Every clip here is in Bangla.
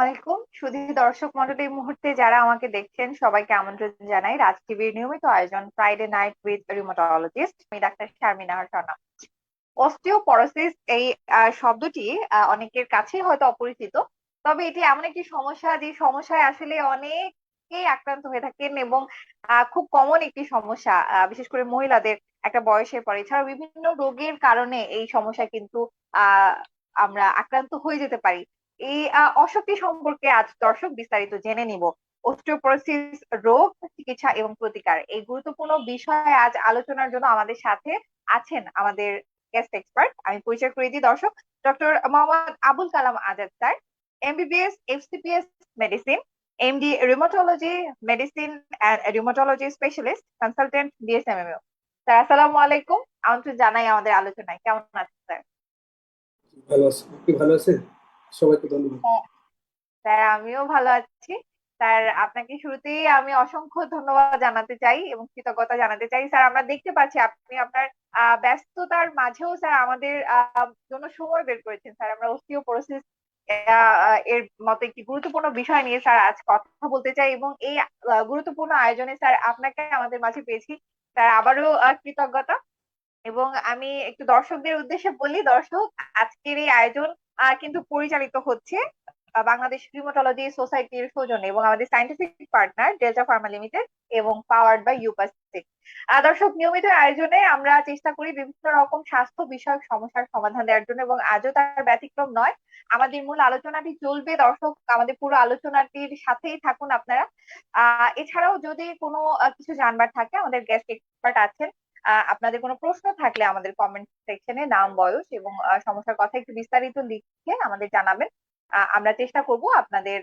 আলাইকুম। শুধু দর্শক মন্ডলী এই মুহূর্তে যারা আমাকে দেখছেন, সবাইকে আমন্ত্রণ জানাই রাজ টিভির নিয়মিত আয়োজন ফ্রাইডে নাইট উইথ রিমোটোলজিস্ট আমি ডাক্তার শারমিনা হাসানা অস্টিওপরোসিস এই শব্দটি অনেকের কাছে হয়তো অপরিচিত, তবে এটি এমন একটি সমস্যা যে সমস্যায় আসলে অনেকেই আক্রান্ত হয়ে থাকেন এবং খুব কমন একটি সমস্যা বিশেষ করে মহিলাদের একটা বয়সের পরে। এছাড়াও বিভিন্ন রোগের কারণে এই সমস্যা কিন্তু আমরা আক্রান্ত হয়ে যেতে পারি। এই অশক্তি সম্পর্কে আজ দর্শক বিস্তারিত জেনে নিব। অস্টিওপোরোসিস রোগ, চিকিৎসা এবং প্রতিকার এই গুরুত্বপূর্ণ বিষয়ে আজ আলোচনার জন্য আমাদের সাথে আছেন আমাদের গেস্ট এক্সপার্ট আমি পরিচয় করে দিই দর্শক doctor Mohammad Abul Kalam Azad sir MBBS FCPS medicine MD rheumatology medicine and rheumatology specialist consultant BSMMU sir আসসালামু আলাইকুম। আমন্ত্রণ জানাই আমাদের আলোচনায়। কেমন আছেন স্যার ভালো আছেন ভালো আছেন? সবাইকে ধন্যবাদ। স্যার, আমিও ভালো আছি। স্যার, আপনাকে শুরুতেই আমি অসংখ্য ধন্যবাদ জানাতে চাই এবং কৃতজ্ঞতা জানাতে চাই। স্যার, আমরা দেখতে পাচ্ছি আপনি আপনার ব্যস্ততার মাঝেও স্যার আমাদের জন্য সময় বের করেছেন। স্যার, আমরা অস্টিওপোরোসিস এর মতো একটি গুরুত্বপূর্ণ বিষয় নিয়ে স্যার আজ কথা বলতে চাই এবং এই গুরুত্বপূর্ণ আয়োজনে স্যার আপনাকে আমাদের মাঝে পেয়েছি। স্যার, আবারও কৃতজ্ঞতা। এবং আমি একটু দর্শকদের উদ্দেশ্যে বলি, দর্শক, আজকের এই আয়োজন কিন্তু পরিচালিত হচ্ছে বাংলাদেশ রিউমাটোলজি সোসাইটির সৌজন্যে এবং আমাদের scientific partner Delta Pharma limited এবং পাওয়ার্ড বাই ইউপাসিক দর্শক, নিয়মিত আয়োজনে আমরা চেষ্টা করি বিভিন্ন রকম স্বাস্থ্য বিষয়ক সমস্যার সমাধান দেওয়ার জন্য এবং আজও তার ব্যতিক্রম নয়, আমাদের মূল আলোচনাটি চলবে। দর্শক, আমাদের পুরো আলোচনাটির সাথেই থাকুন আপনারা। এছাড়াও যদি কোনো কিছু জানবার থাকে, আমাদের গেস্ট এক্সপার্ট আছেন আপনাদের কোনো প্রশ্ন থাকলে আমাদের কমেন্ট সেকশনে নাম, বয়স এবং সমস্যার কথা একটু বিস্তারিত লিখে আমাদের জানাবেন। আমরা চেষ্টা করব আপনাদের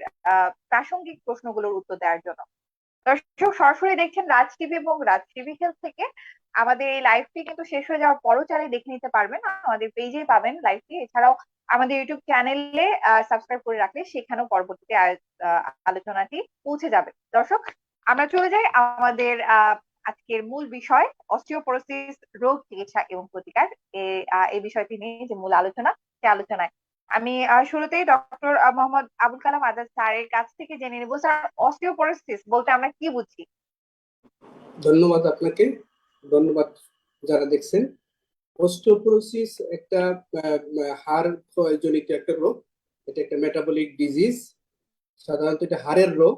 প্রাসঙ্গিক প্রশ্নগুলোর উত্তর দেওয়ার জন্য। দর্শক, সরাসরি দেখছেন রাজ টিভি এবং রাজ টিভি হেলথ থেকে। আমাদের এই লাইভটি কিন্তু শেষ হয়ে যাওয়ার পরও চাইলে দেখে নিতে পারবেন। আমাদের পেজেই পাবেন লাইভটি এছাড়াও আমাদের ইউটিউব চ্যানেলে সাবস্ক্রাইব করে রাখলে সেখানেও পরবর্তীতে আলোচনাটি পৌঁছে যাবে। দর্শক, আমরা চলে যাই আমাদের আজকের মূল বিষয় অস্টিওপোরোসিস রোগ চিকিৎসা এবং প্রতিকার। এই বিষয়টি নিয়ে যে মূল আলোচনা, সে আলোচনায়। আমি শুরুতেই ডক্টর মোহাম্মদ আবুল কালাম আজাদ স্যারের কাছ থেকে জেনে নেব, স্যার অস্টিওপোরোসিস বলতে আমরা কি বুঝি? ধন্যবাদ আপনাকে। ধন্যবাদ যারা দেখছেন। অস্টিওপোরোসিস একটা হাড় ক্ষয়জনিত একটা রোগ। এটা একটা মেটাবলিক ডিজিজ সাধারণত এটা হাড়ের রোগ।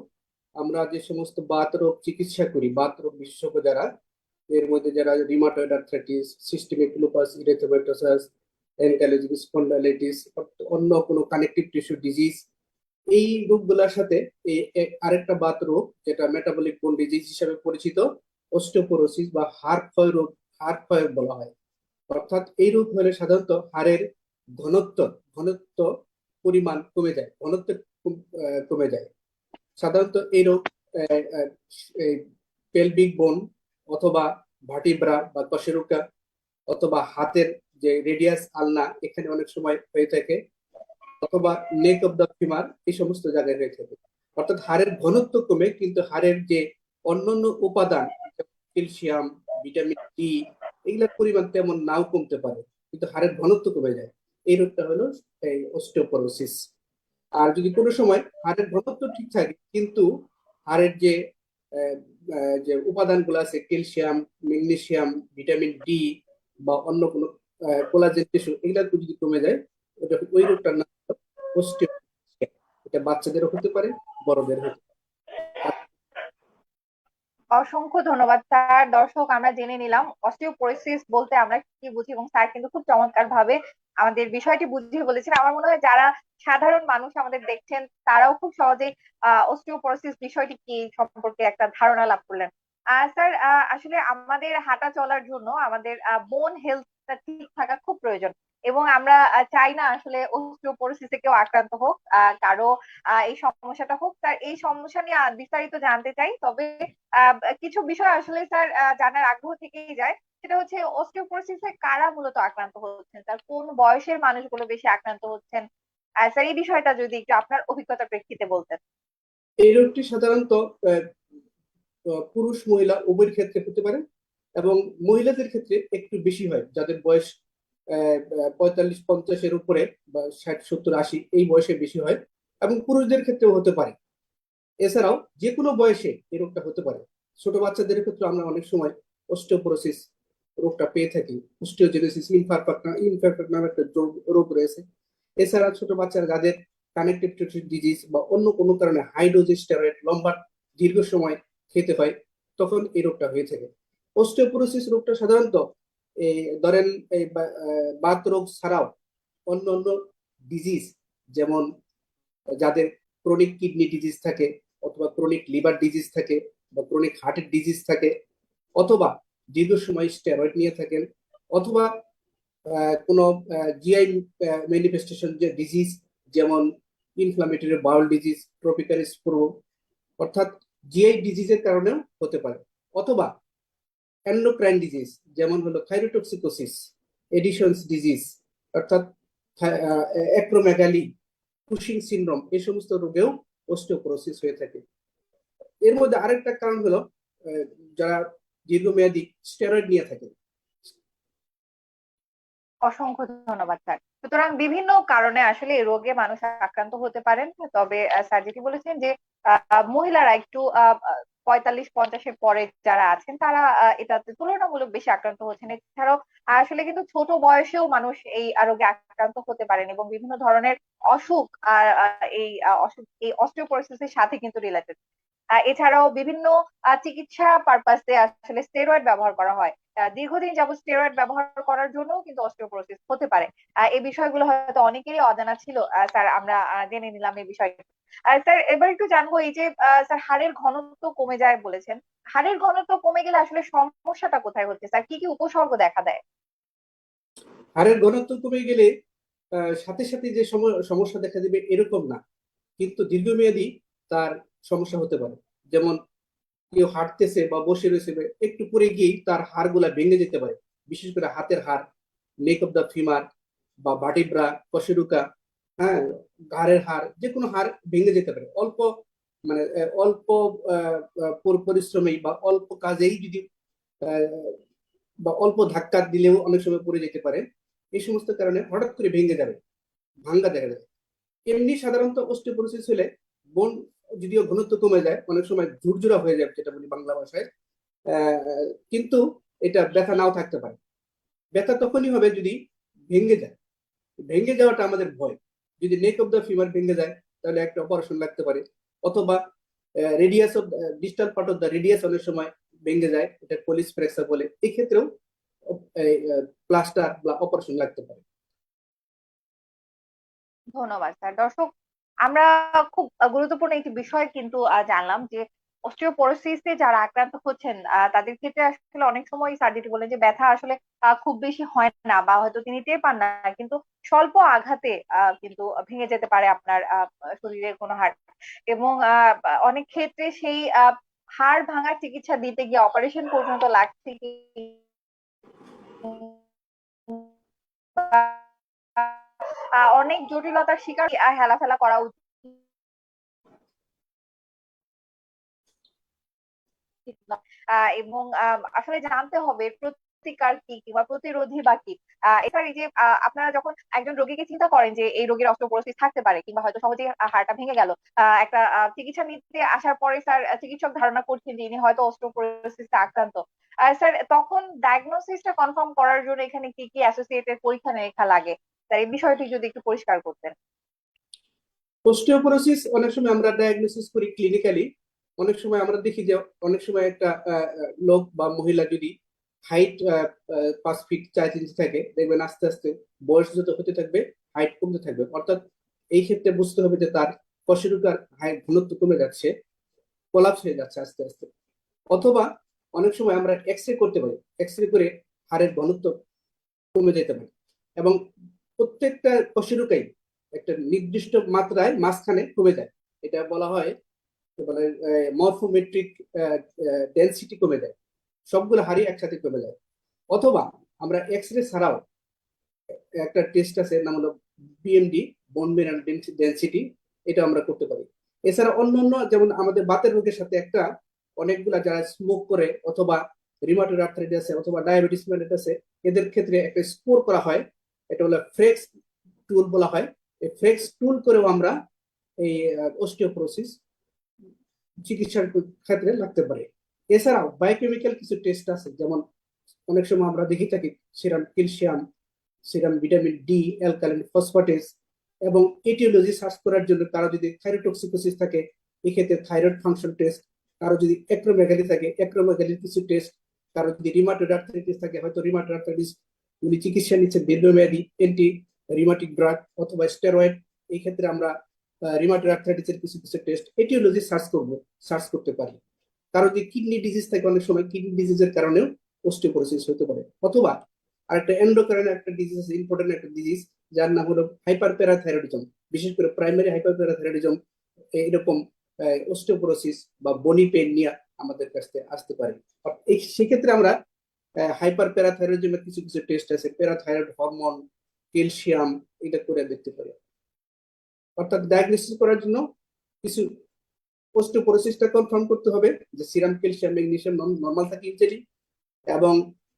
আমরা যে সমস্ত বাত রোগ চিকিৎসা করি বাত রোগ বিশেষজ্ঞ যারা, এর মধ্যে যারা rheumatoid arthritis systemic lupus erythematosus ankylosing spondylitis অন্য কোনো কানেকটিভ টিস্যু ডিজিজ এই রোগগুলোর সাথে আরেকটা বাত রোগ যেটা মেটাবলিক বোন ডিজিজ হিসেবে পরিচিত অস্টিওপোরোসিস বা হাড় ক্ষয় রোগ, হাড় ক্ষয় বলা হয়। অর্থাৎ এই রোগ হলে সাধারণত হাড়ের ঘনত্ব ঘনত্ব পরিমাণ কমে যায়, ঘনত্ব কমে যায়। সাধারণত এই রোগ পেলভিক বোন অথবা ভাটিব্রা, বা কশেরুকা অথবা হাতের যে রেডিয়াস আলনা, এখানে অনেক সময় হয়ে থাকে, অথবা নেক অফ দ্য ফিমার এই সমস্ত জায়গায় হয়ে থাকে। অর্থাৎ হাড়ের ঘনত্ব কমে, কিন্তু হাড়ের যে অন্যান্য উপাদান ক্যালসিয়াম, ভিটামিন ডি এগুলোর পরিমাণ তেমন নাও কমতে পারে, কিন্তু হাড়ের ঘনত্ব কমে যায়। এই রোগটা হলো এই অস্টিওপোরোসিস। আর যদি কোনো সময় হাড়ের ঘনত্ব ঠিক থাকে, কিন্তু হাড়ের যে যে উপাদানগুলো আছে, ক্যালসিয়াম, ম্যাগনেসিয়াম, ভিটামিন ডি বা অন্য কোনো কোলাজেন টিস্যু, এগুলা যদি কমে যায় ওটা ওই রোগটার নাম এটা বাচ্চাদেরও হতে পারে বড়দের হতে পারে। অসংখ্য ধন্যবাদ। স্যার, দর্শক, আমরা জেনে নিলাম অস্টিওপোরোসিস বলতে আমরা কি বুঝি এবং স্যার কিন্তু খুব চমৎকার ভাবে আমাদের বিষয়টি বুঝিয়ে বলেছেন। আমার মনে হয় যারা সাধারণ মানুষ আমাদের দেখছেন, তারাও খুব সহজেই অস্টিওপোরোসিস বিষয়টি কি সম্পর্কে একটা ধারণা লাভ করলেন। স্যার আসলে আমাদের হাঁটা চলার জন্য আমাদের বোন হেলথটা ঠিক থাকা খুব প্রয়োজন। এবং আমরা চাই না আসলে অস্টিওপোরোসিসে কেউ আক্রান্ত হোক কারও এই সমস্যাটা হোক। স্যার, এই সমস্যা নিয়ে বিস্তারিত জানতে চাই, তবে কিছু বিষয় আসলে স্যার জানার আগ্রহ থেকেই যায়। সেটা হচ্ছে অস্টিওপোরোসিসে কারা মূলত আক্রান্ত হচ্ছেন? স্যার, কোন বয়সের মানুষগুলো বেশি আক্রান্ত হচ্ছেন? স্যার, এই বিষয়টা যদি একটু আপনার অভিজ্ঞতার প্রেক্ষিতে বলতেন। এই রোগটি সাধারণত পুরুষ, মহিলা উভয়ের ক্ষেত্রে হতে পারে এবং মহিলাদের ক্ষেত্রে একটু বেশি হয়, যাদের বয়স পঁয়তাল্লিশ, পঞ্চাশের উপরে বা ষাট, সত্তর, আশি এই বয়সে বেশি হয় এবং পুরুষদের ক্ষেত্রেও হতে পারে। এছাড়াও যে কোনো বয়সে এই রোগটা হতে পারে। ছোট বাচ্চাদের ক্ষেত্রে আমরা অনেক সময় অস্টিওপোরোসিস রোগটা পেয়ে থাকি। অস্টিওজেনেসিস, ইনফারফাক্ট ইনফারফাক্ট নামে একটা রোগ- রয়েছে। এছাড়া ছোট বাচ্চারা যাদের কানেকটিভ ডিজিজ বা অন্য কোনো কারণে হাই ডোজ স্টেরয়েড লম্বা দীর্ঘ সময় খেতে হয়, তখন এই রোগটা হয়ে থাকে। অস্টিওপোরোসিস রোগটা সাধারণত এই ধরেন এই বাত রোগ ছাড়াও অন্য অন্য ডিজিজ যেমন যাদের ক্রনিক কিডনি ডিজিজ থাকে অথবা ক্রনিক লিভার ডিজিজ থাকে বা ক্রনিক হার্টের ডিজিজ থাকে অথবা দীর্ঘ সময় স্টেরয়েড নিয়ে থাকেন অথবা কোনো জিআই ম্যানিফেস্টেশন যে ডিজিজ যেমন inflammatory bowel disease tropical sprue অর্থাৎ জিআই ডিজিজের কারণেও হতে পারে। অথবা অ্যান্ডোক্রাইন ডিজিজ, যেমন হলো থাইরোটক্সিকোসিস এডিশনস ডিজিজ, অর্থাৎ অ্যাক্রোমেগালি কুশিং সিনড্রোম এই সমস্ত রোগেও অস্টিওপোরোসিস হয়ে থাকে। এর মধ্যে আরেকটা কারণ হলো যারা দীর্ঘমেয়াদী স্টেরয়েড নিয়ে থাকে অসংখ্য ধন্যবাদ, স্যার। সুতরাং বিভিন্ন কারণে আসলে এই রোগে মানুষ আক্রান্ত হতে পারেন, তবে স্যার যেটি বলেছেন যে মহিলারা একটু পঁয়তাল্লিশ পঞ্চাশের পরে যারা আছেন, তারা এটাতে তুলনামূলক বেশি আক্রান্ত হচ্ছেন। এছাড়াও আসলে কিন্তু ছোট বয়সেও মানুষ এই রোগে আক্রান্ত হতে পারেন এবং বিভিন্ন ধরনের অসুখ, আর এই অসুখ, এই অস্টিওপোরোসিসের সাথে কিন্তু রিলেটেড এছাড়াও বিভিন্ন চিকিৎসা পারপাসে আসলে স্টেরয়েড ব্যবহার করা হয়। দীর্ঘদিন যাবত স্টেরয়েড ব্যবহার করার জন্য কিন্তু অস্টিওপোরোসিস হতে পারে। এই বিষয়গুলো হয়তো অনেকেরই অজানা ছিল। স্যার আমরা জেনে নিলাম এই বিষয়টা আহ, স্যার এবার একটু জানব এই যে স্যার হাড়ের ঘনত্ব কমে যায় বলেছেন। হাড়ের ঘনত্ব কমে গেলে আসলে সমস্যাটা কোথায় হচ্ছে? স্যার কি কি উপসর্গ দেখা দেয়? হাড়ের ঘনত্ব কমে গেলে সাথে সাথে যে সম- সমস্যা দেখা দেবে এরকম না। কিন্তু দীর্ঘমেয়াদী তার সমস্যা হতে পারে। যেমন কেউ হাঁটতেছে বা বসে রয়েছে একটু পরে গিয়েই তার হাড়গুলা ভেঙে যেতে পারে। বিশেষ করে হাতের হাড় নেক অফ দ্য ফিমার বা বাটিব্রা কশেরুকা হ্যাঁ ঘাড়ের হাড় যে কোনো হাড় ভেঙে যেতে পারে। অল্প মানে অল্প পরিশ্রমেই বা অল্প কাজেই যদি বা অল্প ধাক্কা দিলেও অনেক সময় পড়ে যেতে পারে। এই সমস্ত কারণে হঠাৎ করে ভেঙে যাবে, ভাঙ্গা দেখা যাবে এমনি সাধারণত অস্টিওপোরোসিস হলে বোন যদিও ঘনত্ব কমে যায়, অনেক সময় ঝুরঝুরা হয়ে যায় যেটা বলি বাংলা ভাষায় কিন্তু এটা ব্যথা নাও থাকতে পারে। ব্যথা তখনই হবে যদি ভেঙে যায়। ভেঙে যাওয়াটা আমাদের ভয়। যদি নেক অফ দ্য ফিমার ভেঙে যায়, তাহলে একটা অপারেশন লাগতে পারে। অথবা radius of distal part of the radius অনেক সময় ভেঙে যায়, এটা পলিস ফ্র্যাকচার বলে। এক্ষেত্রেও প্লাস্টার বা অপারেশন লাগতে পারে। ধন্যবাদ স্যার দর্শক আমরা খুব গুরুত্বপূর্ণ একটি বিষয় কিন্তু জানলাম যে অস্টিওপোরোসিসে যারা আক্রান্ত হচ্ছেন তাদের ক্ষেত্রে আসলে অনেক সময় স্যার যেটি বলেন যে ব্যথা আসলে খুব বেশি হয় না বা হয়তো তিনি টের পান না, কিন্তু স্বল্প আঘাতে কিন্তু ভেঙে যেতে পারে আপনার শরীরের কোনো হাড়। এবং অনেক ক্ষেত্রে সেই হাড় ভাঙার চিকিৎসা দিতে গিয়ে অপারেশন পর্যন্ত লাগছে কি? অনেক জটিলতার শিকার হেলাফেলা করা উচিত। এবং আসলে জানতে হবে প্রতিকার কি কিংবা প্রতিরোধী বা কি। এছাড়া এই যে আপনারা যখন একজন রোগীকে চিন্তা করেন যে এই রোগীর অস্টিওপোরোসিস থাকতে পারে কিংবা হয়তো সহজেই হাড়টা ভেঙে গেল একটা চিকিৎসা নিতে আসার পরে স্যার চিকিৎসক ধারণা করছেন যে ইনি হয়তো অস্টিওপোরোসিসে আক্রান্ত। স্যার, তখন ডায়াগনোসিসটা কনফার্ম করার জন্য এখানে কি কি অ্যাসোসিয়েটেড পরীক্ষা নিরীক্ষা লাগে? স্যার এই বিষয়টি যদি একটু পরিষ্কার করতেন। অস্টিওপোরোসিস অনেক সময় আমরা ডায়াগনোসিস করি ক্লিনিক্যালি অনেক সময় আমরা দেখি যে অনেক সময় একটা লোক বা মহিলা যদি হাইট পাঁচ ফিট চার ইঞ্চি থাকে, দেখবেন আস্তে আস্তে বয়স যত হতে থাকবে হাইট কমতে থাকবে। অর্থাৎ এই ক্ষেত্রে বুঝতে হবে যে তার কশেরুকার হাইট ঘনত্ব কমে যাচ্ছে কোলাপস হয়ে যাচ্ছে আস্তে আস্তে। অথবা অনেক সময় আমরা এক্স রে করতে পারি। এক্স রে করে হাড়ের ঘনত্ব কমে যেতে পারে। এবং প্রত্যেকটা কশেরুকাই একটা নির্দিষ্ট মাত্রায় মাঝখানে কমে যায়। এটা বলা হয় বলে মরফোমেট্রিক ডেন্সিটি কমে যায়। সবগুলো হাড়ি একসাথে কমে যায়। অথবা আমরা এক্স রে ছাড়াও একটা টেস্ট আছে, নাম হলো বিএমডি বোন মিনারেল ডেন্সিটি এটা আমরা করতে পারি। এছাড়া অন্যান্য যেমন আমাদের বাতের রোগের সাথে একটা অনেকগুলা যারা স্মোক করে অথবা রিমাটয়েড আর্থ্রাইটিস আছে অথবা ডায়াবেটিস মেলিটাস আছে, এদের ক্ষেত্রে একটা স্কোর করা হয় এটা হলো ফ্রেক্স টুল বলা হয়। এই ফ্লেক্স টুল করেও আমরা এই অস্টিওপোরোসিস চিকিৎসার ক্ষেত্রে লাগতে পারে। এছাড়াও বায়োকেমিক্যাল কিছু টেস্ট আছে, যেমন অনেক সময় আমরা দেখে থাকি serum calcium, serum vitamin D alkaline phosphatase এবং এটিওলজি সার্চ করার জন্য কারও যদি থাইরোটক্সিকোসিস থাকে, এক্ষেত্রে থাইরয়েড ফাংশন টেস্ট কারও যদি অ্যাক্রোমেগালি থাকে অ্যাক্রোমেগালির কিছু টেস্ট কারও যদি রিমাটোড থাকে, হয়তো রিমাটোড উনি চিকিৎসা নিচ্ছেন দীর্ঘমেয়াদী অ্যান্টি রিমাটিক ড্রাগ অথবা স্টেরয়েড এই ক্ষেত্রে আমরা রিমাটোড আর্থারাইটিসের কিছু কিছু টেস্ট এটিওলজি সার্চ করব সার্চ করতে পারি। কারও যে কিডনি ডিজিজ থাকে অনেক সময় কিডনি ডিজিজের কারণেও অস্টিওপোরোসিস হতে পারে। অথবা আরেকটা এন্ডোক্রাইন একটা ডিজিজ আছে ইম্পর্টেন্ট একটা ডিজিজ যার নাম হলো হাইপার প্যারাথাইরয়েডিজম বিশেষ করে প্রাইমারি হাইপার প্যারাথাইরয়েডিজম এরকম অস্টিওপোরোসিস বা বনি পেন নিয়ে আমাদের কাছে আসতে পারে। সেক্ষেত্রে আমরা হাইপার প্যারাথাইরয়েডিজমের কিছু কিছু টেস্ট আছে প্যারাথাইরয়েড হরমোন ক্যালসিয়াম এটা করে দেখতে পারে। অর্থাৎ ডায়াগনোসিস করার জন্য কিছু পোস্ট অস্টিওপোরোসিসটা কনফার্ম করতে হবে যে সিরাম ক্যালসিয়াম ম্যাগনেসিয়াম নর্মাল থাকে ইউজুয়ালি এবং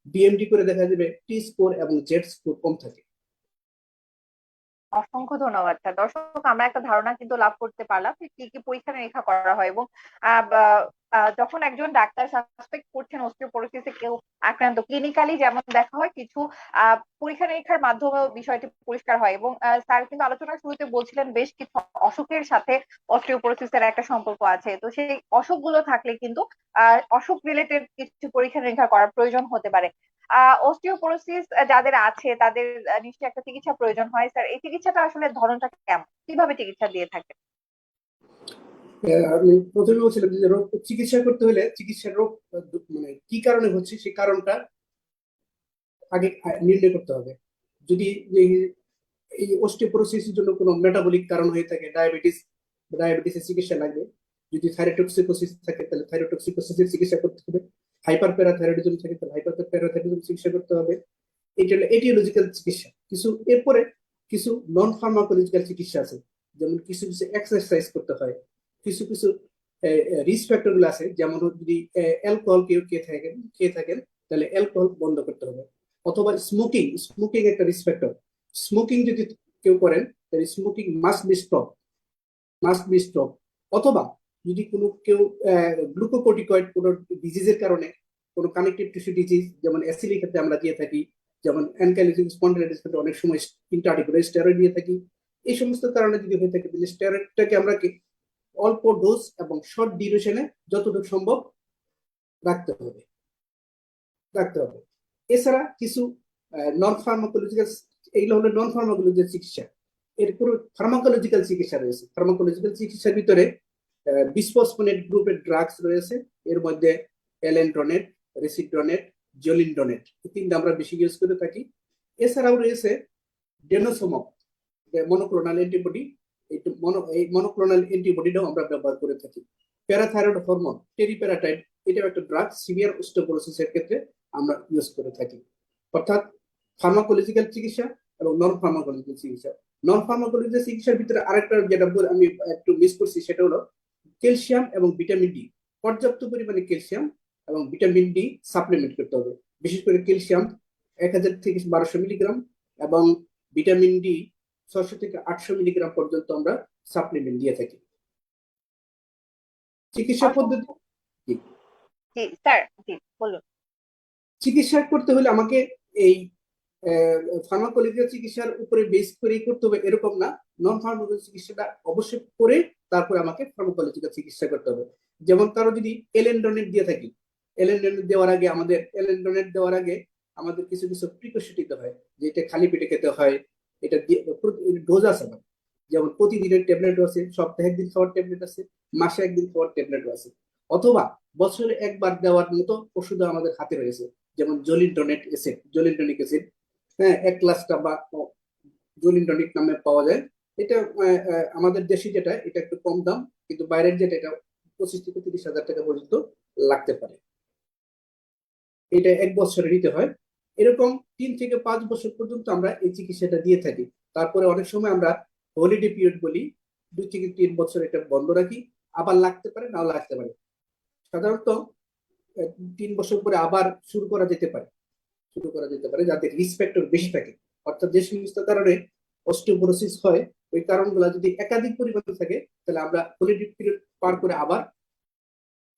ডিএমডি করে দেখা যাবে টি স্কোর এবং জেড স্কোর কম থাকে। অসংখ্য ধন্যবাদ। স্যার দর্শক, আমরা একটা ধারণা কিন্তু লাভ করতে পারলাম কি কি পরীক্ষা নিরীক্ষা করা হয় এবং যখন একজন ডাক্তার সাসপেক্ট করছেন অস্টিওপোরোসিসে কেউ আক্রান্ত ক্লিনিক্যালি যেমন দেখা হয় কিছু পরীক্ষা নিরীক্ষার মাধ্যমেও বিষয়টি পরিষ্কার হয় এবং স্যার কিন্তু আলোচনার শুরুতে বলছিলেন বেশ কিছু অসুখের সাথে অস্টিওপোরোসিসের একটা সম্পর্ক আছে। তো সেই অসুখগুলো থাকলে কিন্তু অসুখ রিলেটেড কিছু পরীক্ষা নিরীক্ষা করার প্রয়োজন হতে পারে। অস্টিওপোরোসিস যাদের আছে তাদের নিশ্চয়ই একটা চিকিৎসা প্রয়োজন হয়। স্যার এই চিকিৎসাটা আসলে ধরনটা কেমন? কীভাবে চিকিৎসা দিয়ে থাকে? আহ, আমি প্রথমে বলছিলাম যে রোগ চিকিৎসা করতে হলে চিকিৎসার রোগ মানে কি কারণে হচ্ছে সেই কারণটা আগে নির্ণয় করতে হবে। যদি এই অস্টিওপোরোসিসের জন্য কোনো মেটাবলিক কারণ হয়ে থাকে ডায়াবেটিস ডায়াবেটিসের চিকিৎসা লাগবে। যদি থাইরোটক্সিকোসিস থাকে তাহলে থাইরোটক্সিকোসিসের চিকিৎসা করতে হবে। হাইপার প্যারাথাইরয়েডিজম থাকে তাহলে হাইপার প্যারাথাইরয়েডিজম চিকিৎসা করতে হবে। এটা হলো এটিওলজিক্যাল চিকিৎসা। কিছু এরপরে কিছু নন ফার্মাকোলজিক্যাল চিকিৎসা আছে, যেমন কিছু কিছু এক্সারসাইজ করতে হয়, কিছু কিছু রিস্ক ফ্যাক্টরগুলো আছে, যেমন যদি অ্যালকোহল কেউ খেয়ে থাকেন খেয়ে থাকেন, তাহলে অ্যালকোহল বন্ধ করতে হবে। অথবা স্মোকিং স্মোকিং একটা রিস্ক ফ্যাক্টর স্মোকিং যদি কেউ করেন, তাহলে smoking must be stop must be stop অথবা যদি কোনো কেউ গ্লুকোকোটিকয়েড কোনো ডিজিজের কারণে কোনো কানেকটিভ টিস্যু ডিজিজ যেমন অ্যাসিলিক ক্ষেত্রে আমরা দিয়ে থাকি, যেমন অ্যানকাইলোজিং স্পন্ডিলাইটিস ক্ষেত্রে অনেক সময় ইন্টার্টিকুলার স্টেরয়েড দিয়ে থাকি, এই সমস্ত কারণে যদি হয়ে থাকে, তাহলে স্টেরয়েডটাকে আমরা অল্প ডোজ এবং শর্ট ডিউরেশনে যতটুকু সম্ভব রাখতে হবে। রাখতে হবে। এছাড়া কিছু নন ফার্মাকোলজিক্যাল এইগুলো হলো নন ফার্মাকোলজিক্যাল চিকিৎসা এরপর ফার্মাকোলজিক্যাল চিকিৎসা রয়েছে। ফার্মাকোলজিক্যাল চিকিৎসার ভিতরে বিসফসফোনেট গ্রুপের ড্রাগস রয়েছে। এর মধ্যে এলেন্ড্রনেট রেসিড্রনেট জলিন্ডোনেট এই তিনটা আমরা বেশি ইউজ করে থাকি। এছাড়াও রয়েছে ডেনোসোমক মনোক্লোনাল অ্যান্টিবডি এই মনো মনোক্লোনাল অ্যান্টিবডিটাও আমরা ব্যবহার করে থাকি। প্যারাথাইরয়েড হরমোন টেরিপ্যারাটাইড এটাও একটা ড্রাগ সিভিয়ার অস্টিওপোরোসিসের ক্ষেত্রে আমরা ইউজ করে থাকি। অর্থাৎ ফার্মাকোলজিক্যাল চিকিৎসা এবং নন ফার্মাকোলজিক্যাল চিকিৎসা। নন ফার্মাকোলজিক্যাল চিকিৎসার ভিতরে আরেকটা যেটা আমি একটু মিস করছি, সেটা হলো ক্যালসিয়াম এবং ভিটামিন ডি। পর্যাপ্ত পরিমাণে ক্যালসিয়াম এবং ভিটামিন ডি সাপ্লিমেন্ট করতে হবে। বিশেষ করে ক্যালসিয়াম এক হাজার থেকে বারোশো মিলিগ্রাম এবং ভিটামিন ডি ছশো থেকে আটশো মিলিগ্রাম পর্যন্ত আমরা সাপ্লিমেন্ট দিয়ে থাকি। চিকিৎসা পদ্ধতি জি বলুন। চিকিৎসা করতে হলে আমাকে এই ফার্মাকোলজিক্যাল চিকিৎসার উপরে বেস করেই করতে হবে এরকম না। নন ফার্মাকোলজিক্যাল চিকিৎসাটা অবশ্যই করে তারপরে আমাকে ফার্মাকোলজিক্যাল চিকিৎসা করতে হবে। যেমন কারও যদি এলেন্ডোনেট দিয়ে থাকি এলেন্ডোনেট দেওয়ার আগে আমাদের এলেন্ডোনেট দেওয়ার আগে আমাদের কিছু কিছু প্রিকশন দিতে হয়, যে এটা খালি পেটে খেতে হয়, এটা ডোজ আছে না। যেমন প্রতিদিনের ট্যাবলেট আছে, সপ্তাহে একদিন খাওয়ার ট্যাবলেট আছে, মাসে একদিন খাওয়ার ট্যাবলেট আছে। অথবা বছরে একবার দেওয়ার মতো ওষুধ আমাদের হাতে রয়েছে, যেমন জলিন্ডোনেট অ্যাসিড জলিন্ডোনিক অ্যাসিড হ্যাঁ এক ক্লাসটা বা জলিন্ডোনিক নামে পাওয়া যায়। এটা আমাদের দেশি যেটা, এটা একটু কম দাম, কিন্তু বাইরের যেটা, এটা পঁচিশ থেকে তিরিশ হাজার টাকা পর্যন্ত লাগতে পারে। এটা এক বছরে নিতে হয়। এরকম তিন থেকে পাঁচ বছর পর্যন্ত আমরা এই চিকিৎসাটা দিয়ে থাকি। তারপরে অনেক সময় আমরা হলিডে পিরিয়ড বলি, দুই থেকে তিন বছর এটা বন্ধ রাখি। আবার লাগতে পারে নাও লাগতে পারে। সাধারণত তিন বছর পরে আবার শুরু করা যেতে পারে। শুরু করা যেতে পারে যাদের রিস্ক ফ্যাক্টর বেশি থাকে। অর্থাৎ যে সমস্ত কারণে অস্টিওপোরোসিস হয় ওই কারণগুলো যদি একাধিক পরিমাণে থাকে তাহলে আমরা হলিডে পিরিয়ড পার করে আবার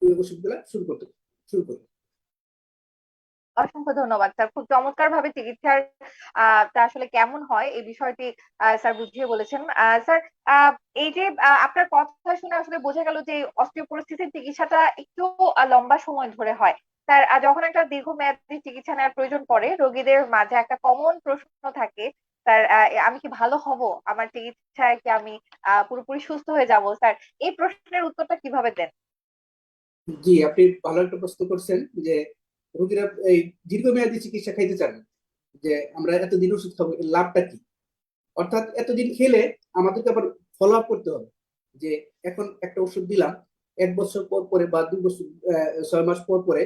ওই ওষুধগুলা শুরু করতে শুরু করি অসংখ্য ধন্যবাদ স্যার। খুব চমৎকার ভাবে চিকিৎসার আহ, আসলে কেমন হয় এই বিষয়টি স্যার বুঝিয়ে বলেছেন। স্যার এই যে আপনার কথা শুনে আসলে বোঝা গেল যে অস্টিওপোরোসিসের চিকিৎসাটা একটু লম্বা সময় ধরে হয়। আহ, যখন একটা দীর্ঘমেয়াদী চিকিৎসা নেওয়ার প্রয়োজন পড়ে রোগীদের মাঝে একটা কমন প্রশ্ন থাকে স্যার আমি কি ভালো হব? আমার চিকিৎসায় কি আমি পুরোপুরি সুস্থ হয়ে যাব? স্যার এই প্রশ্নের উত্তরটা কীভাবে দেন? জি আপনি ভালো একটা প্রশ্ন করছেন যে রোগীরা এই দীর্ঘমেয়াদী চিকিৎসা খাইতে চান যে আমরা এতদিন ওষুধ খাব লাভটা কি? অর্থাৎ এতদিন খেলে আমাদেরকে আবার ফলো আপ করতে হবে যে এখন একটা ওষুধ দিলাম এক বছর পর পরে বা দুই বছর ছয় মাস পর পরে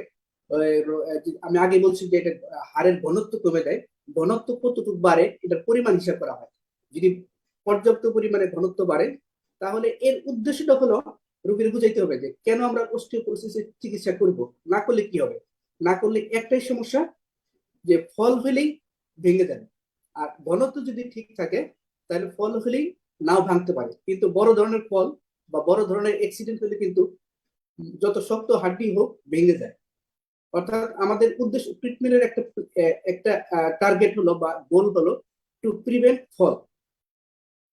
আমি আগে বলছি যে এটা হাড়ের ঘনত্ব কমে যায়, ঘনত্ব কতটুকু বাড়ে এটার পরিমাণ হিসাব করা হয়। যদি পর্যাপ্ত পরিমাণে ঘনত্ব বাড়ে, তাহলে এর উদ্দেশ্যটা হলো রোগীর বুঝাইতে হবে যে কেন আমরা অস্টিওপোরোসিসের চিকিৎসা করব, না করলে কি হবে? না করলে একটাই সমস্যা, যে ফল হলেই ভেঙে যাবে। আর ঘনত্ব যদি ঠিক থাকে, তাহলে ফল হলেই নাও ভাঙতে পারে। কিন্তু বড় ধরনের ফল বা বড় ধরনের অ্যাক্সিডেন্ট হলে কিন্তু যত শক্ত হাড্ডি হোক ভেঙে যায়। অর্থাৎ আমাদের উদ্দেশ্য ট্রিটমেন্টের একটা একটা টার্গেট হলো বা গোল হলো টু প্রিভেন্ট ফল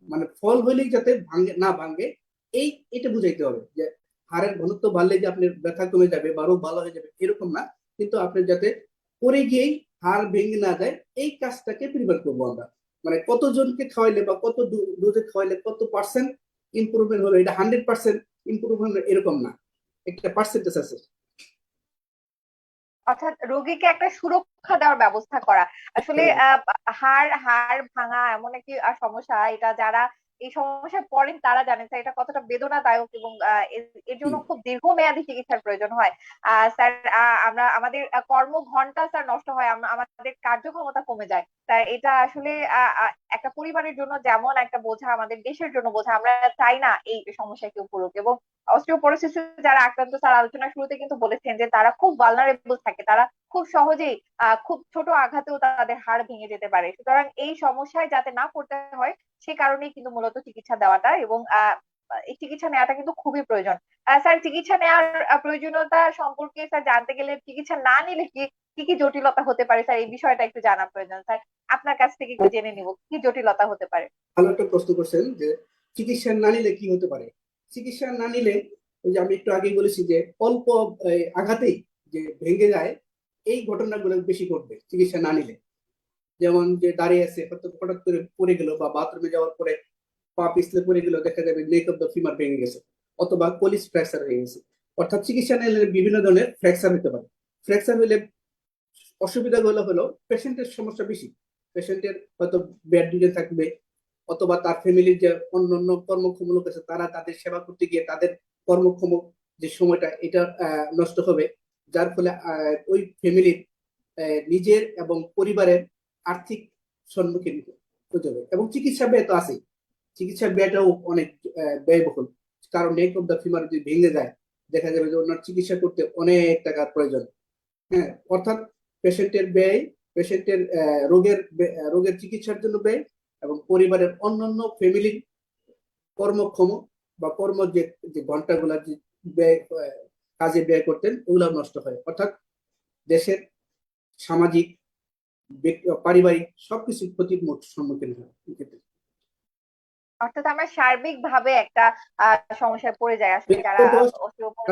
মানে ফল হলেই যাতে ভাঙে, না ভাঙে, এই, এটা বুঝাইতে হবে যে হাড়ের ঘনত্ব বাড়লে যে আপনার ব্যথা কমে যাবে বা রোগ ভালো হয়ে যাবে এরকম না, কিন্তু আপনি যাতে পরে গিয়েই হাড় ভেঙে না যায়, এই কাজটাকে প্রিভেন্ট করব আমরা। মানে কতজনকে খাওয়াইলে বা কত ডোজে খাওয়াইলে কত পার্সেন্ট ইমপ্রুভমেন্ট হলো, এটা হান্ড্রেড পার্সেন্ট ইমপ্রুভমেন্ট এরকম না। একটা পার্সেন্টেজ আছে। অর্থাৎ রোগীকে একটা সুরক্ষা দেওয়ার ব্যবস্থা করা। আসলে আহ, হাড় হাড় ভাঙা এমন একটি সমস্যা এটা যারা এই সমস্যায় পড়েন তারা জানেন স্যার এটা কতটা বেদনাদায়ক এবং এর- জন্য খুব দীর্ঘমেয়াদী চিকিৎসার প্রয়োজন হয়। স্যার আমরা আমাদের কর্ম ঘণ্টা স্যার নষ্ট হয় আমাদের কার্যক্ষমতা কমে যায়। স্যার এটা আসলে একটা পরিবারের জন্য যেমন একটা বোঝা আমাদের দেশের জন্য বোঝা আমরা চাই না এই সমস্যা কেউ পড়ুক এবং অস্টিওপোরোসিস যারা আক্রান্ত স্যার আলোচনার শুরুতে কিন্তু বলেছেন যে তারা খুব ভালনারেবল থাকে তারা খুব সহজেই খুব ছোট আঘাতেও তাদের হাড় ভেঙে যেতে পারে। সুতরাং এই সমস্যায় যাতে না পড়তে হয়, সে কারণেই কিন্তু মূলত চিকিৎসা দেওয়াটা এবং এই চিকিৎসা নেওয়াটা কিন্তু খুবই প্রয়োজন। স্যার, চিকিৎসা নেওয়ার প্রয়োজনীয়তা সম্পর্কে, স্যার, জানতে গেলে চিকিৎসা না নিলে কি কি কি জটিলতা হতে পারে? স্যার, এই বিষয়টা একটু জানা প্রয়োজন। স্যার, আপনার কাছ থেকে একটু জেনে নিব, কি জটিলতা হতে পারে? ভালো একটা প্রশ্ন করছেন যে, চিকিৎসা না নিলে কি হতে পারে? চিকিৎসা না নিলে, ওই যে আমি একটু আগেই বলেছি যে, অল্প আঘাতেই যে ভেঙে যায় এই ঘটনাগুলো বেশি ঘটবে চিকিৎসা না নিলে। যেমন যে দাঁড়িয়ে আছে হঠাৎ করে পড়ে গেল বা বাথরুমে যাওয়ার পরে পা পিছলে পড়ে গেল, দেখা যাবে নেক অফ দ্য ফিমার ভেঙে গেছে অথবা কলিস ফ্র্যাকচার হয়ে গেছে। অর্থাৎ চিকিৎসা নিলে বিভিন্ন ধরনের ফ্র্যাকচার হতে পারে। ফ্র্যাকচার হলে অসুবিধাগুলো হলো পেশেন্টের সমস্যা বেশি। পেশেন্টের হয়তো ব্যাড ডিলে থাকবে অথবা তার ফ্যামিলির যে অন্যান্য কর্মক্ষম লোক আছে, তারা তাদের সেবা করতে গিয়ে তাদের কর্মক্ষম যে সময়টা, এটা নষ্ট হবে। যার ফলে ওই ফ্যামিলির নিজের এবং পরিবারের আর্থিক সম্মুখীন হতে হবে। এবং চিকিৎসা ব্যয় তো আছে চিকিৎসা ব্যয়টাও অনেক ব্যয়বহুল। কারণ নেক অফ দ্য ফিমার যদি ভেঙে যায়, দেখা যাবে যে ওনার চিকিৎসা করতে অনেক টাকার প্রয়োজন। হ্যাঁ অর্থাৎ পেশেন্টের ব্যয় পেশেন্টের রোগের রোগের চিকিৎসার জন্য ব্যয় এবং পরিবারের অন্যান্য ফ্যামিলির কর্মক্ষম বা কর্ম যে যে ঘন্টাগুলা যে ব্যয় কাজে ব্যয় করতেন ওগুলা নষ্ট হয়। অর্থাৎ দেশের সামাজিক পারিবারিক সবকিছু ক্ষতির সম্মুখীন হয় এক্ষেত্রে। অর্থাৎ আমরা সার্বিক ভাবে একটা সমস্যায় পড়ে যায় আসলে যারা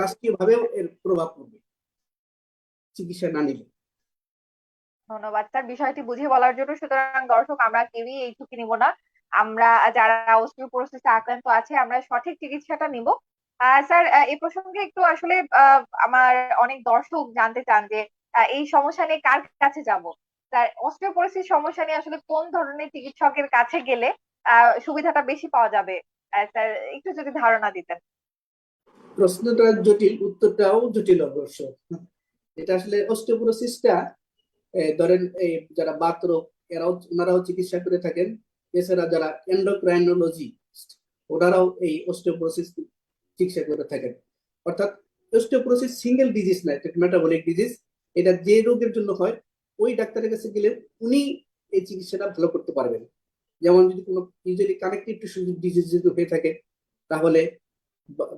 রাষ্ট্রীয় ভাবেও এর প্রভাব পড়বে। চিকিৎসা না নিলে। ধন্যবাদ স্যার বিষয়টি বুঝিয়ে বলার জন্য। সুতরাং দর্শক আমরা কেউই এই ঝুঁকি নিব না। আমরা যারা অস্টিওপোরোসিসে আক্রান্ত আছে আমরা সঠিক চিকিৎসাটা নিব। স্যার এই প্রসঙ্গে একটু আসলে আমার অনেক দর্শক জানতে চান যে এই সমস্যা নিয়ে কার কাছে যাব? স্যার, অস্টিওপোরোসিস সমস্যা নিয়ে আসলে কোন ধরনের চিকিৎসকের কাছে গেলে সুবিধাটা বেশি পাওয়া যাবে? স্যার, একটু যদি ধারণা দিতেন। প্রশ্নটা জটিল, উত্তরটাও জটিল অবশ্য। এটা আসলে অস্টিওপোরোসিসটা ধরেন, এই যারা বাত রোগ এরাও, ওনারাও চিকিৎসা করে থাকেন। এছাড়া যারা এন্ডোক্রাইনোলজি ওনারাও এই অস্টিওপোরোসিস চিকিৎসা করে থাকেন। অর্থাৎ অস্টিওপোরোসিস সিঙ্গেল ডিজিজ না এটা মেটাবলিক ডিজিজ এটা যে রোগের জন্য হয়, ওই ডাক্তারের কাছে গেলে উনি এই চিকিৎসাটা ভালো করতে পারবেন। যেমন যদি কোনো ইউজুয়ালি কানেকটিভ টিস্যু ডিজিজ যদি হয়ে থাকে, তাহলে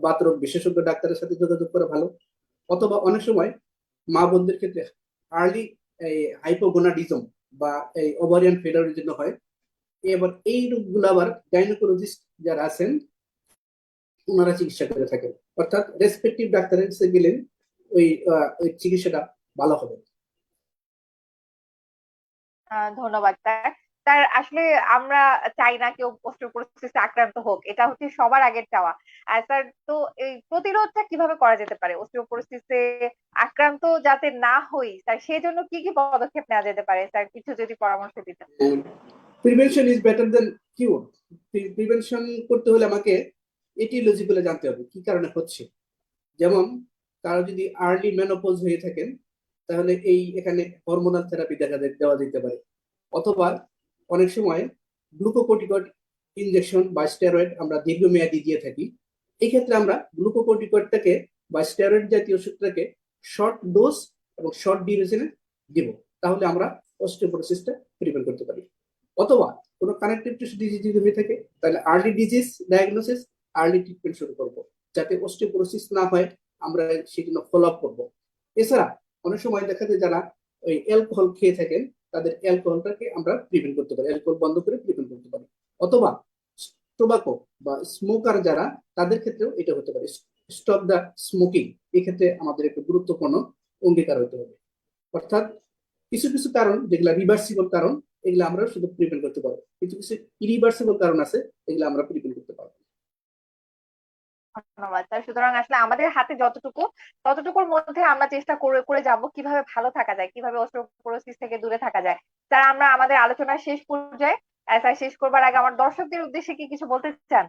বাতরোগ বিশেষজ্ঞ ডাক্তারের সাথে যোগাযোগ করা ভালো। অথবা অনেক সময় মা বোনদের ক্ষেত্রে আর্লি এই হাইপোগোনাডিজম বা এই ওভারিয়ান ফেলারের জন্য হয়। এবার এই রোগগুলো আবার গাইনোকোলজিস্ট যারা আছেন ওনারা চিকিৎসা করে থাকেন। অর্থাৎ রেসপেক্টিভ ডাক্তারের কাছে গেলেন ওই ওই চিকিৎসাটা ভালো হবে। ধন্যবাদ স্যার। স্যার আসলে আমরা চাই না কেউ অস্টিওপোরোসিসে আক্রান্ত হোক। এটা হচ্ছে সবার আগের চাওয়া। আর স্যার তো এই প্রতিরোধটা কীভাবে করা যেতে পারে? অস্টিওপোরোসিসে আক্রান্ত যাতে না হই স্যার সেই জন্য কি কি পদক্ষেপ নেওয়া যেতে পারে? স্যার কিছু যদি পরামর্শ দিতেন। Prevention is better than cure prevention করতে হলে আমাকে এটিওলজি লজিবলে জানতে হবে, কি কারণে হচ্ছে? যেমন কারও যদি আর্লি মেনোপজ হয়ে থাকেন, তাহলে এই এখানে হরমোনাল থেরাপি দেখা দেওয়া যেতে পারে। অথবা অনেক সময় গ্লুকোকোটিকয়েড ইনজেকশন বা স্টেরয়েড আমরা দীর্ঘমেয়াদী দিয়ে থাকি এই ক্ষেত্রে আমরা গ্লুকোকোটিকয়েডটাকে বা স্টেরয়েড জাতীয় ওষুধটাকে শর্ট ডোজ এবং শর্ট ডিউরেশনে দিব, তাহলে আমরা অস্টিওপোরোসিসটা প্রিভেন্ট করতে পারি। অথবা কোনো কানেক্টিভ টিস্যু ডিজিজ যদি হয়ে থাকে, তাহলে early disease diagnosis early treatment শুরু করব। যাতে অস্টিওপোরোসিস না হয়, আমরা সেই জন্য ফলো আপ করব। এছাড়া অনেক সময় দেখা যায় যারা ওই অ্যালকোহল খেয়ে থাকেন, তাদের অ্যালকোহলটাকে আমরা প্রিভেন্ট করতে পারি অ্যালকোহল বন্ধ করে প্রিভেন্ট করতে পারি। অথবা টোবাকো বা স্মোকার যারা, তাদের ক্ষেত্রেও এটা হতে পারে। স্টপ দ্য স্মোকিং এক্ষেত্রে আমাদের একটা গুরুত্বপূর্ণ অঙ্গীকার হতে হবে। অর্থাৎ কিছু কিছু কারণ, যেগুলা রিভার্সিবল কারণ, এগুলো আমরা শুধু প্রিভেন্ট করতে পারব। কিছু কিছু ইরিভার্সিবল কারণ আছে, এগুলো আমরা প্রিভেন্ট করতে পারব। ধন্যবাদ। স্যার সুতরাং আসলে আমাদের হাতে যতটুকু, ততটুকুর মধ্যে আমরা চেষ্টা করে করে যাব কীভাবে ভালো থাকা যায়, কীভাবে অস্টিওপোরোসিস থেকে দূরে থাকা যায়। স্যার আমরা আমাদের আলোচনা শেষ পর্যায়ে স্যার শেষ করবার আগে আমার দর্শকদের উদ্দেশ্যে কি কিছু বলতে চান?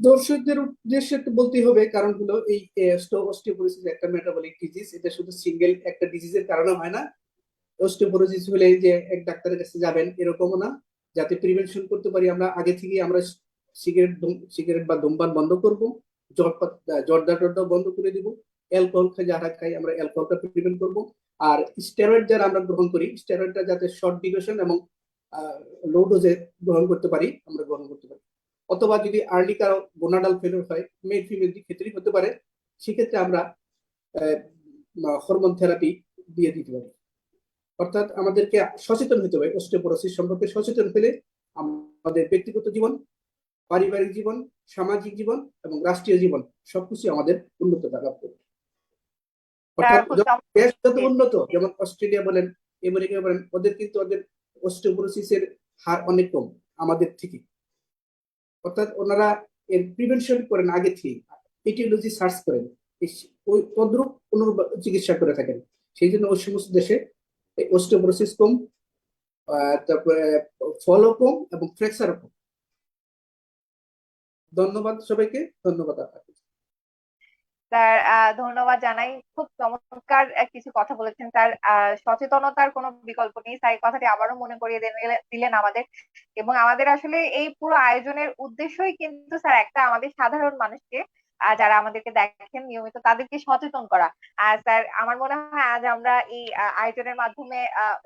দর্শকদের উদ্দেশ্যে একটু বলতেই হবে, কারণ হলো এই অস্টিওপোরোসিস একটা মেটাবলিক ডিজিজ এটা শুধু সিঙ্গেল একটা ডিজিজের কারণে হয় না। অস্টিওপোরোসিস হলে যে এক ডাক্তারের কাছে যাবেন, এরকমও না। যাতে প্রিভেনশন করতে পারি আমরা, আগে থেকে আমরা সিগারেট সিগারেট বা ধূমপান বন্ধ করব জর্দা টর্দা বন্ধ করে দিব। অ্যালকোহল খাই, যারা খাই, আমরা অ্যালকোহলটা প্রিভেন্ট করব। আর স্টেরয়েড যারা আমরা গ্রহণ করি স্টেরয়েডটা যাতে শর্ট ডিউরেশন এবং লো ডোজে গ্রহণ করতে পারি, আমরা গ্রহণ করতে পারি। অথবা যদি আর্লি কারও গোনাডাল ফেলিওর হয় মেল ফিমেল ক্ষেত্রেই হতে পারে, সেক্ষেত্রে আমরা হরমোন থেরাপি দিয়ে দিতে পারি। অর্থাৎ আমাদেরকে সচেতন হতে হবে। অস্টিওপোরোসিস সম্পর্কে সচেতন হলে আমাদের ব্যক্তিগত জীবন পারিবারিক জীবন সামাজিক জীবন এবং রাষ্ট্রীয় জীবন সবকিছু আমাদের উন্নত লাভ করবে দেশ যত উন্নত যেমন অস্ট্রেলিয়া বলেন আমেরিকা বলেন ওদের কিন্তু ওদের অস্টিওপোরোসিসের হার অনেক কম আমাদের থেকে। অর্থাৎ ওনারা এর প্রিভেনশন করেন আগে থেকে এটিওলজি সার্চ করেন ওই তদ্রুপ চিকিৎসা করে থাকেন। সেই জন্য ওই সমস্ত দেশে অস্টিওপোরোসিস কম তারপরে ফলও কম এবং ফ্র্যাকচারও কম। ধন্যবাদ সবাইকে, ধন্যবাদ আপনাকে। স্যার ধন্যবাদ জানাই। খুব চমৎকার কিছু কথা বলেছেন স্যার। সচেতনতার কোনো বিকল্প নেই। স্যার কথাটি আবারও মনে করিয়ে দিলে- দিলেন আমাদের। এবং আমাদের আসলে এই পুরো আয়োজনের উদ্দেশ্যই কিন্তু স্যার একটা আমাদের সাধারণ মানুষকে যারা আমাদেরকে দেখেন নিয়মিত তাদেরকে সচেতন করা। আর স্যার, আমার মনে হয় আজ আমরা এই আয়োজনের মাধ্যমে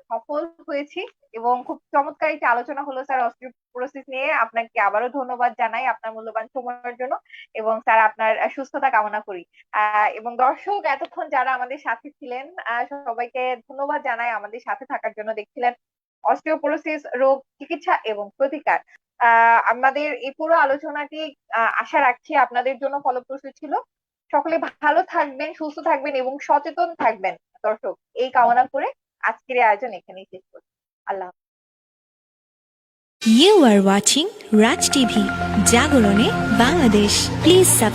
সফল হয়েছি এবং খুব চমৎকার একটি আলোচনা হলো স্যার অস্টিওপোরোসিস নিয়ে। আপনাকে আবারও ধন্যবাদ জানাই আপনার মূল্যবান সময়ের জন্য এবং স্যার আপনার সুস্থতা কামনা করি। এবং দর্শক এতক্ষণ যারা আমাদের সাথে ছিলেন সবাইকে ধন্যবাদ জানাই আমাদের সাথে থাকার জন্য। দেখছিলেন অস্টিওপোরোসিস রোগ চিকিৎসা এবং প্রতিকার। আমাদের এই পুরো আলোচনাটি আশা রাখছি আপনাদের জন্য ফলপ্রসূ ছিল সকলে ভালো থাকবেন সুস্থ থাকবেন এবং সচেতন থাকবেন দর্শক এই কামনা করে আজকের আয়োজন এখানেই শেষ করছি Allah you are watching Raj TV Jagorone, Bangladesh. Please subscribe.